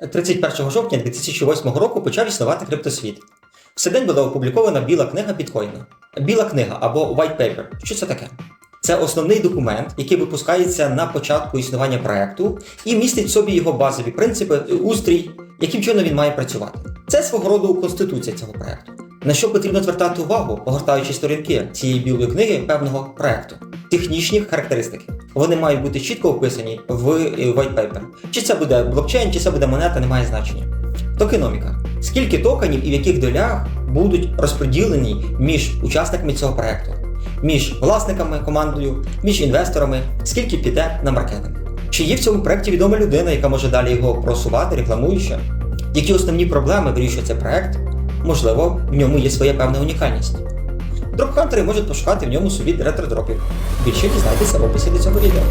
31 жовтня 2008 року почав існувати криптосвіт. В цей день була опублікована біла книга біткоїна. Біла книга або white paper. Що це таке? Це основний документ, який випускається на початку існування проекту і містить в собі його базові принципи, устрій, яким чином він має працювати. Це свого роду конституція цього проекту. На що потрібно звертати увагу, огортаючи сторінки цієї білої книги певного проекту? Технічні характеристики. Вони мають бути чітко описані в е, white paper. Чи це буде блокчейн, чи це буде монета, не має значення. Токеноміка. Скільки токенів і в яких долях будуть розподілені між учасниками цього проекту, між власниками, командою, між інвесторами, скільки піде на маркетинг. Чи є в цьому проекті відома людина, яка може далі його просувати, рекламуючи? Які основні проблеми вирішує цей проект? Можливо, в ньому є своя певна унікальність. Дропхантери можуть пошукати в ньому собі ретродропів. Більше дізнайтеся в описі до цього відео.